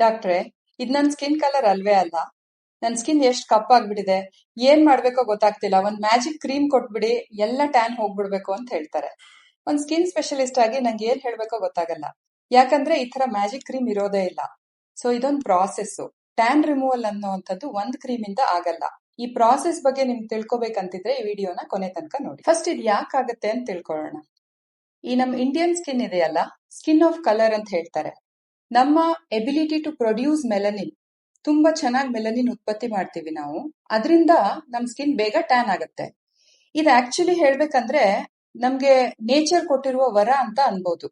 ಡಾಕ್ಟ್ರೆ, ಇದ್ ನನ್ ಸ್ಕಿನ್ ಕಲರ್ ಅಲ್ವೇ ಅಲ್ಲ? ನನ್ ಸ್ಕಿನ್ ಎಷ್ಟ್ ಕಪ್ಪಾಗ್ಬಿಟ್ಟಿದೆ. ಏನ್ ಮಾಡ್ಬೇಕೋ ಗೊತ್ತಾಗ್ತಿಲ್ಲ. ಒಂದ್ ಮ್ಯಾಜಿಕ್ ಕ್ರೀಮ್ ಕೊಟ್ಬಿಡಿ, ಎಲ್ಲ ಟ್ಯಾನ್ ಹೋಗ್ಬಿಡ್ಬೇಕು ಅಂತ ಹೇಳ್ತಾರೆ. ಒಂದ್ ಸ್ಕಿನ್ ಸ್ಪೆಷಲಿಸ್ಟ್ ಆಗಿ ನಂಗೆ ಏನ್ ಹೇಳ್ಬೇಕೋ ಗೊತ್ತಾಗಲ್ಲ. ಯಾಕಂದ್ರೆ ಈ ತರ ಮ್ಯಾಜಿಕ್ ಕ್ರೀಮ್ ಇರೋದೇ ಇಲ್ಲ. ಸೊ, ಇದೊಂದ್ ಪ್ರಾಸೆಸ್ ಟ್ಯಾನ್ ರಿಮೂವಲ್ ಅನ್ನೋವಂಥದ್ದು ಒಂದ್ ಕ್ರೀಮ್ ಇಂದ ಆಗಲ್ಲ. ಈ ಪ್ರಾಸೆಸ್ ಬಗ್ಗೆ ನಿಮ್ಗೆ ತಿಳ್ಕೊಬೇಕಂತಿದ್ರೆ ಈ ವಿಡಿಯೋನ ಕೊನೆ ತನಕ ನೋಡಿ. ಫಸ್ಟ್ ಇದು ಯಾಕಾಗತ್ತೆ ಅಂತ ತಿಳ್ಕೊಳ್ಳೋಣ. ಈ ನಮ್ ಇಂಡಿಯನ್ ಸ್ಕಿನ್ ಇದೆಯಲ್ಲ? ಸ್ಕಿನ್ ಆಫ್ ಕಲರ್ ಅಂತ ಹೇಳ್ತಾರೆ. ನಮ್ಮ ಎಬಿಲಿಟಿ ಟು ಪ್ರೊಡ್ಯೂಸ್ ಮೆಲನಿನ್ ತುಂಬಾ ಚೆನ್ನಾಗಿ ಮೆಲನಿನ್ ಉತ್ಪತ್ತಿ ಮಾಡ್ತೀವಿ ನಾವು. ಅದರಿಂದ ನಮ್ ಸ್ಕಿನ್ ಬೇಗ ಟ್ಯಾನ್ ಆಗುತ್ತೆ. ಇದು ಆಕ್ಚುಲಿ ಹೇಳ್ಬೇಕಂದ್ರೆ ನಮ್ಗೆ ನೇಚರ್ ಕೊಟ್ಟಿರುವ ವರ ಅಂತ ಅನ್ಬೋದು.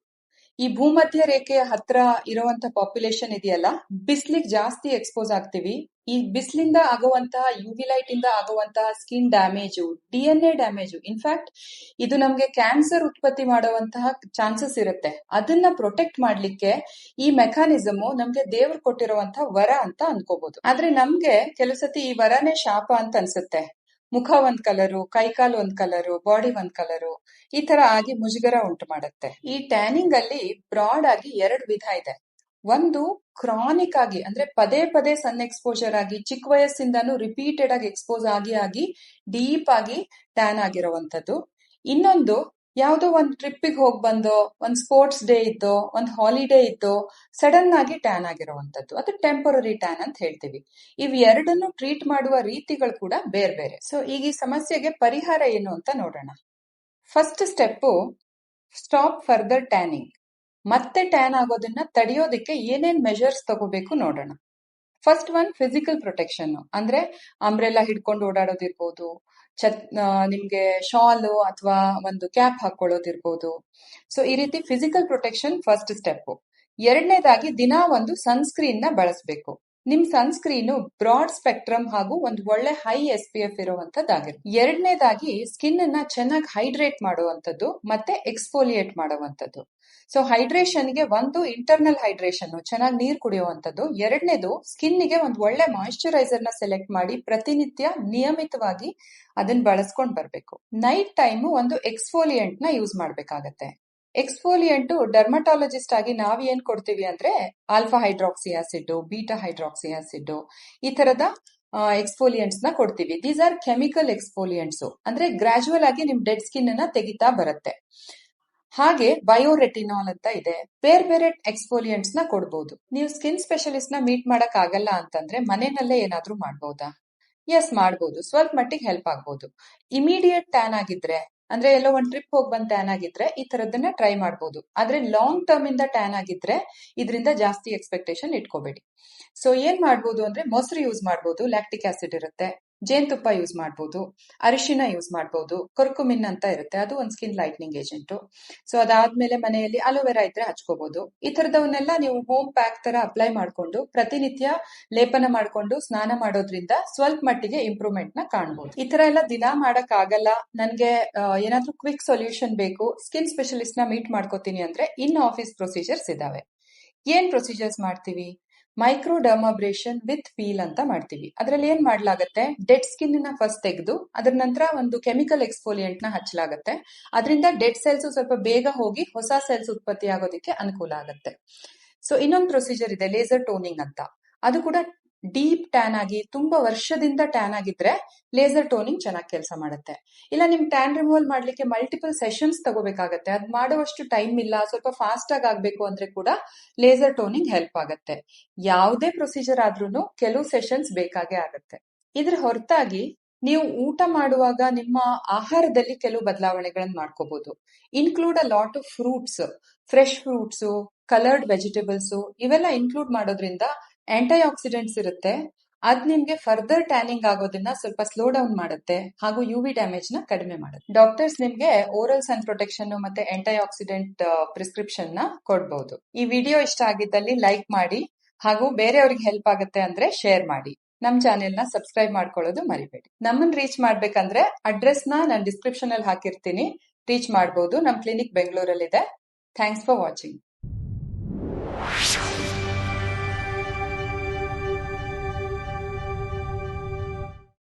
ಈ ಭೂಮಧ್ಯ ರೇಖೆಯ ಹತ್ರ ಇರುವಂತ ಪಾಪ್ಯುಲೇಷನ್ ಇದೆಯಲ್ಲ, ಬಿಸ್ಲಿಗ್ ಜಾಸ್ತಿ ಎಕ್ಸ್ಪೋಸ್ ಆಗ್ತೀವಿ. ಈ ಬಿಸಿಲಿಂದ ಆಗುವಂತಹ ಯುವಿ ಲೈಟ್ ಇಂದ ಆಗುವಂತಹ skin damage D N A damage in fact ಇದು ನಮ್ಗೆ ಕ್ಯಾನ್ಸರ್ ಉತ್ಪತ್ತಿ ಮಾಡುವಂತಹ ಚಾನ್ಸಸ್ ಇರುತ್ತೆ. ಅದನ್ನ ಪ್ರೊಟೆಕ್ಟ್ ಮಾಡ್ಲಿಕ್ಕೆ ಈ ಮೆಕಾನಿಸಮ್ ನಮ್ಗೆ ದೇವ್ರು ಕೊಟ್ಟಿರುವಂತಹ ವರ ಅಂತ ಅನ್ಕೋಬಹುದು ಆದ್ರೆ ನಮ್ಗೆ ಕೆಲವು ಸತಿ ಈ ವರನೇ ಶಾಪ ಅಂತ ಅನ್ಸುತ್ತೆ. ಮುಖ ಒಂದ್ ಕಲರು, ಕೈಕಾಲು ಒಂದ್ ಕಲರು, ಬಾಡಿ ಒಂದ್ ಕಲರು, ಈ ತರ ಆಗಿ ಮುಜುಗರ ಉಂಟು ಮಾಡುತ್ತೆ. ಈ ಟ್ಯಾನಿಂಗ್ ಅಲ್ಲಿ ಬ್ರಾಡ್ ಆಗಿ ಎರಡು ವಿಧ ಇದೆ. ಒಂದು ಕ್ರಾನಿಕ್ ಆಗಿ, ಅಂದ್ರೆ ಪದೇ ಪದೇ ಸನ್ ಎಕ್ಸ್ಪೋಜರ್ ಆಗಿ, ಚಿಕ್ಕ ವಯಸ್ಸಿಂದಾನು ರಿಪೀಟೆಡ್ ಆಗಿ ಎಕ್ಸ್ಪೋಸ್ ಆಗಿ ಆಗಿ ಡೀಪ್ ಆಗಿ ಟ್ಯಾನ್ ಆಗಿರುವಂತದ್ದು ಇನ್ನೊಂದು ಯಾವ್ದೋ ಒಂದ್ ಟ್ರಿಪ್ಪಿಗೆ ಹೋಗಿ ಬಂದೋ, ಒಂದ್ ಸ್ಪೋರ್ಟ್ಸ್ ಡೇ ಇದ್ದೋ, ಒಂದ್ ಹಾಲಿಡೇ ಇದ್ದೋ ಸಡನ್ ಆಗಿ ಟ್ಯಾನ್ ಆಗಿರುವಂತದ್ದು ಅದು ಟೆಂಪರರಿ ಟ್ಯಾನ್ ಅಂತ ಹೇಳ್ತೀವಿ. ಇವ್ ಎರಡನ್ನು ಟ್ರೀಟ್ ಮಾಡುವ ರೀತಿಗಳು ಕೂಡ ಬೇರೆ ಬೇರೆ. ಸೊ ಈಗ ಈ ಸಮಸ್ಯೆಗೆ ಪರಿಹಾರ ಏನು ಅಂತ ನೋಡೋಣ. First step stop further tanning ಮತ್ತೆ ಟ್ಯಾನ್ ಆಗೋದನ್ನ ತಡೆಯೋದಕ್ಕೆ ಏನೇನ್ ಮೆಷರ್ಸ್ ತಗೋಬೇಕು ನೋಡೋಣ. ಫಸ್ಟ್ ಒನ್ ಫಿಸಿಕಲ್ ಪ್ರೊಟೆಕ್ಷನ್ ಅಂದ್ರೆ ಅಂಬ್ರೆಲ್ಲಾ ಹಿಡ್ಕೊಂಡು ಓಡಾಡೋದಿರ್ಬೋದು ಛತ್ ನಿಮ್ಗೆ ಶಾಲು ಅಥವಾ ಒಂದು ಕ್ಯಾಪ್ ಹಾಕೊಳ್ಳೋದಿರ್ಬೋದು ಸೊ ಈ ರೀತಿ ಫಿಸಿಕಲ್ ಪ್ರೊಟೆಕ್ಷನ್ ಫಸ್ಟ್ ಸ್ಟೆಪ್ ಎರಡನೇದಾಗಿ ದಿನ ಒಂದು ಸನ್ಸ್ಕ್ರೀನ್ನ ಬಳಸಬೇಕು. ನಿಮ್ ಸನ್ಸ್ಕ್ರೀನು ಬ್ರಾಡ್ ಸ್ಪೆಕ್ಟ್ರಮ್ ಹಾಗೂ ಒಂದು ಒಳ್ಳೆ ಹೈ ಎಸ್ ಪಿ ಎಫ್ ಇರುವಂತದ್ದಾಗಿರುತ್ತೆ. ಎರಡನೇದಾಗಿ ಸ್ಕಿನ್ ಅನ್ನ ಚೆನ್ನಾಗಿ ಹೈಡ್ರೇಟ್ ಮಾಡುವಂತದ್ದು ಮತ್ತೆ ಎಕ್ಸ್ಫೋಲಿಯೇಟ್ ಮಾಡುವಂತದ್ದು ಸೊ ಹೈಡ್ರೇಷನ್ಗೆ ಒಂದು ಇಂಟರ್ನಲ್ ಹೈಡ್ರೇಷನ್ ಚೆನ್ನಾಗಿ ನೀರು ಕುಡಿಯುವಂತದ್ದು ಎರಡನೇದು ಸ್ಕಿನ್ಗೆ ಒಂದು ಒಳ್ಳೆ ಮಾಯಿಶ್ಚರೈಸರ್ನ ಸೆಲೆಕ್ಟ್ ಮಾಡಿ ಪ್ರತಿನಿತ್ಯ ನಿಯಮಿತವಾಗಿ ಅದನ್ನ ಬಳಸ್ಕೊಂಡ್ ಬರ್ಬೇಕು. ನೈಟ್ ಟೈಮ್ ಒಂದು ಎಕ್ಸ್ಫೋಲಿಯಂಟ್ನ ಯೂಸ್ ಮಾಡ್ಬೇಕಾಗತ್ತೆ. ಎಕ್ಸ್ಫೋಲಿಯಂಟ್ ಡರ್ಮಟಾಲಜಿಸ್ಟ್ ಆಗಿ ನಾವ್ ಏನ್ ಕೊಡ್ತೀವಿ ಅಂದ್ರೆ alpha hydroxy acid beta hydroxy acid ಈ ತರದ ಎಕ್ಸ್ಫೋಲಿಯಂಟ್ಸ್ನ ಕೊಡ್ತೀವಿ. ದೀಸ್ ಆರ್ ಕೆಮಿಕಲ್ ಎಕ್ಸ್ಫೋಲಿಯಂಟ್ಸ್ ಅಂದ್ರೆ ಗ್ರಾಜುವಲ್ ಆಗಿ ನಿಮ್ ಡೆಡ್ ಸ್ಕಿನ್ ಅನ್ನ ತೆಗಿತಾ ಬರುತ್ತೆ. ಹಾಗೆ ಬಯೋರೆಟಿನಾಲ್ ಅಂತ ಇದೆ. ಬೇರೆ ಬೇರೆ ಎಕ್ಸ್ಫೋಲಿಯಂಟ್ಸ್ನ ಕೊಡ್ಬೋದು. ನೀವು ಸ್ಕಿನ್ ಸ್ಪೆಷಲಿಸ್ಟ್ನ ಮೀಟ್ ಮಾಡಕ್ ಆಗಲ್ಲ ಅಂತಂದ್ರೆ ಮನೆಯಲ್ಲೇ ಏನಾದ್ರೂ ಮಾಡ್ಬೋದಾ? ಎಸ್ ಮಾಡ್ಬೋದು. ಸ್ವಲ್ಪ ಮಟ್ಟಿಗೆ ಹೆಲ್ಪ್ ಆಗ್ಬೋದು. ಇಮಿಡಿಯೇಟ್ ಟ್ಯಾನ್ ಆಗಿದ್ರೆ ಅಂದ್ರೆ ಎಲ್ಲೋ ಒಂದ್ ಟ್ರಿಪ್ ಹೋಗಿ ಬಂದ್ ಟ್ಯಾನ್ ಆಗಿದ್ರೆ ಈ ತರದನ್ನ ಟ್ರೈ ಮಾಡ್ಬೋದು. ಆದ್ರೆ ಲಾಂಗ್ ಟರ್ಮ್ ಇಂದ ಟ್ಯಾನ್ ಆಗಿದ್ರೆ ಇದರಿಂದ ಜಾಸ್ತಿ ಎಕ್ಸ್ಪೆಕ್ಟೇಷನ್ ಇಟ್ಕೋಬೇಡಿ. ಸೊ ಏನ್ ಮಾಡ್ಬೋದು ಅಂದ್ರೆ ಮೊಸರು ಯೂಸ್ ಮಾಡ್ಬೋದು ಲ್ಯಾಕ್ಟಿಕ್ ಆಸಿಡ್ ಇರುತ್ತೆ. ಜೇನುತುಪ್ಪ ಯೂಸ್ ಮಾಡ್ಬೋದು ಅರಿಶಿನ ಯೂಸ್ ಮಾಡ್ಬೋದು ಕೊರ್ಕುಮಿನ್ ಅಂತ ಇರುತ್ತೆ. ಅದು ಒಂದು ಸ್ಕಿನ್ ಲೈಟ್ನಿಂಗ್ ಏಜೆಂಟ್ ಸೊ ಅದಾದ್ಮೇಲೆ ಮನೆಯಲ್ಲಿ ಅಲೋವೆರಾ ಇದ್ರೆ ಹಚ್ಕೋಬಹುದು ಈ ತರದವನ್ನೆಲ್ಲ ನೀವು ಹೋಮ್ ಪ್ಯಾಕ್ ತರ ಅಪ್ಲೈ ಮಾಡ್ಕೊಂಡು ಪ್ರತಿನಿತ್ಯ ಲೇಪನ ಮಾಡ್ಕೊಂಡು ಸ್ನಾನ ಮಾಡೋದ್ರಿಂದ ಸ್ವಲ್ಪ ಮಟ್ಟಿಗೆ ಇಂಪ್ರೂವ್ಮೆಂಟ್ನ ಕಾಣಬಹುದು ಈ ತರ ಎಲ್ಲ ದಿನ ಮಾಡಕ್ ಆಗಲ್ಲ ನನ್ಗೆ ಏನಾದ್ರೂ ಕ್ವಿಕ್ ಸೊಲ್ಯೂಷನ್ ಬೇಕು ಸ್ಕಿನ್ ಸ್ಪೆಷಲಿಸ್ಟ್ನ ಮೀಟ್ ಮಾಡ್ಕೋತೀನಿ ಅಂದ್ರೆ ಇನ್ ಆಫೀಸ್ ಪ್ರೊಸೀಜರ್ಸ್ ಇದಾವೆ. ಏನ್ ಪ್ರೊಸೀಜರ್ಸ್ ಮಾಡ್ತೀವಿ? ಮೈಕ್ರೋ ಡರ್ಮಾಬ್ರೇಷನ್ ವಿತ್ ಪೀಲ್ ಅಂತ ಮಾಡ್ತೀವಿ. ಅದರಲ್ಲಿ ಏನ್ ಮಾಡ್ಲಾಗತ್ತೆ? ಡೆಡ್ ಸ್ಕಿನ್ನ ಫಸ್ಟ್ ತೆಗೆದು, ಅದ್ರ ನಂತರ ಒಂದು ಕೆಮಿಕಲ್ ಎಕ್ಸ್ಪೋಲಿಯೆಂಟ್ನ ಹಚ್ಚಲಾಗತ್ತೆ ಅದರಿಂದ ಡೆಡ್ ಸೆಲ್ಸ್ ಸ್ವಲ್ಪ ಬೇಗ ಹೋಗಿ ಹೊಸ ಸೆಲ್ಸ್ ಉತ್ಪತ್ತಿ ಆಗೋದಕ್ಕೆ ಅನುಕೂಲ ಆಗುತ್ತೆ. ಸೊ ಇನ್ನೊಂದು ಪ್ರೊಸೀಜರ್ ಇದೆ ಲೇಸರ್ ಟೋನಿಂಗ್ ಅಂತ. ಅದು ಕೂಡ ಡೀಪ್ ಟ್ಯಾನ್ ಆಗಿ, ತುಂಬಾ ವರ್ಷದಿಂದ ಟ್ಯಾನ್ ಆಗಿದ್ರೆ ಲೇಸರ್ ಟೋನಿಂಗ್ ಚೆನ್ನಾಗಿ ಕೆಲಸ ಮಾಡುತ್ತೆ. ಇಲ್ಲ ನಿಮ್ ಟ್ಯಾನ್ ರಿಮೂವಲ್ ಮಾಡ್ಲಿಕ್ಕೆ ಮಲ್ಟಿಪಲ್ ಸೆಷನ್ಸ್ ತಗೋಬೇಕಾಗತ್ತೆ. ಅದ್ ಮಾಡುವಷ್ಟು ಟೈಮ್ ಇಲ್ಲ, ಸ್ವಲ್ಪ ಫಾಸ್ಟ್ ಆಗಿ ಆಗ್ಬೇಕು ಅಂದ್ರೆ ಕೂಡ ಲೇಸರ್ ಟೋನಿಂಗ್ ಹೆಲ್ಪ್ ಆಗತ್ತೆ. ಯಾವುದೇ ಪ್ರೊಸೀಜರ್ ಆದ್ರೂ ಕೆಲವು ಸೆಷನ್ಸ್ ಬೇಕಾಗೇ ಆಗತ್ತೆ. ಇದ್ರ ಹೊರತಾಗಿ ನೀವು ಊಟ ಮಾಡುವಾಗ ನಿಮ್ಮ ಆಹಾರದಲ್ಲಿ ಕೆಲವು ಬದಲಾವಣೆಗಳನ್ನ ಮಾಡ್ಕೋಬಹುದು include a lot of fruits fresh fruits coloured vegetables ಇವೆಲ್ಲ ಇನ್ಕ್ಲೂಡ್ ಮಾಡೋದ್ರಿಂದ ಆಂಟಿ ಆಕ್ಸಿಡೆಂಟ್ಸ್ ಇರುತ್ತೆ. ಅದ್ ನಿಮ್ಗೆ ಫರ್ದರ್ ಟ್ಯಾನಿಂಗ್ ಆಗೋದನ್ನ ಸ್ವಲ್ಪ ಸ್ಲೋ ಡೌನ್ ಮಾಡುತ್ತೆ ಹಾಗೂ ಯು ವಿ ಡ್ಯಾಮೇಜ್ನ ಕಡಿಮೆ ಮಾಡುತ್ತೆ. ಡಾಕ್ಟರ್ಸ್ ನಿಮ್ಗೆ ಓರಲ್ ಸನ್ ಪ್ರೊಟೆಕ್ಷನ್ ಮತ್ತೆ ಆಂಟಿ ಆಕ್ಸಿಡೆಂಟ್ ಪ್ರಿಸ್ಕ್ರಿಪ್ಷನ್ನ ಕೊಡ್ಬಹುದು ಈ ವಿಡಿಯೋ ಇಷ್ಟ ಆಗಿದ್ದಲ್ಲಿ ಲೈಕ್ ಮಾಡಿ ಹಾಗೂ ಬೇರೆಯವ್ರಿಗೆ ಹೆಲ್ಪ್ ಆಗುತ್ತೆ ಅಂದ್ರೆ ಶೇರ್ ಮಾಡಿ. ನಮ್ ಚಾನೆಲ್ನ ಸಬ್ಸ್ಕ್ರೈಬ್ ಮಾಡ್ಕೊಳ್ಳೋದು ಮರಿಬೇಡಿ. ನಮ್ಮನ್ ರೀಚ್ ಮಾಡ್ಬೇಕಂದ್ರೆ ಅಡ್ರೆಸ್ನ ನಾನು ಡಿಸ್ಕ್ರಿಪ್ಷನ್ ಅಲ್ಲಿ ಹಾಕಿರ್ತೀನಿ. ರೀಚ್ ಮಾಡಬಹುದು ನಮ್ ಕ್ಲಿನಿಕ್ ಬೆಂಗಳೂರಲ್ಲಿದೆ ಥ್ಯಾಂಕ್ಸ್ ಫಾರ್ ವಾಚಿಂಗ್